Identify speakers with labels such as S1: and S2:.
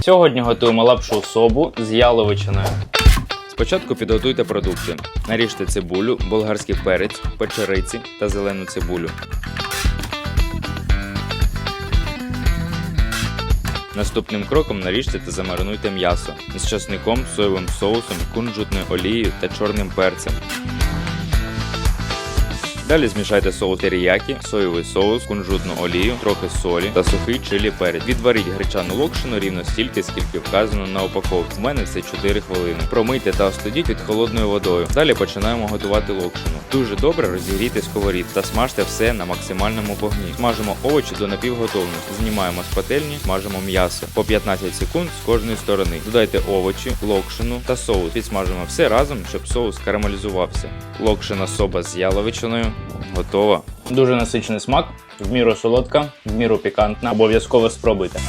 S1: Сьогодні готуємо лапшу собу з яловичиною.
S2: Спочатку підготуйте продукти. Наріжте цибулю, болгарський перець, печериці та зелену цибулю. Наступним кроком наріжте та замаринуйте м'ясо з часником, соєвим соусом, кунжутною олією та чорним перцем. Далі змішайте соус теріякі, соєвий соус, кунжутну олію, трохи солі та сухий чилі перець. Відваріть гречану локшину рівно стільки, скільки вказано на упаковці. У мене це 4 хвилини. Промийте та остудіть під холодною водою. Далі починаємо готувати локшину. Дуже добре розігрійте сковорід та смажте все на максимальному вогні. Смажимо овочі до напівготовності. Знімаємо з пательні, смажимо м'ясо по 15 секунд з кожної сторони. Додайте овочі, локшину та соус. Підсмажимо все разом, щоб соус карамелізувався. Локшина соба з яловичиною готова.
S1: Дуже насичений смак, в міру солодка, в міру пікантна. Обов'язково спробуйте.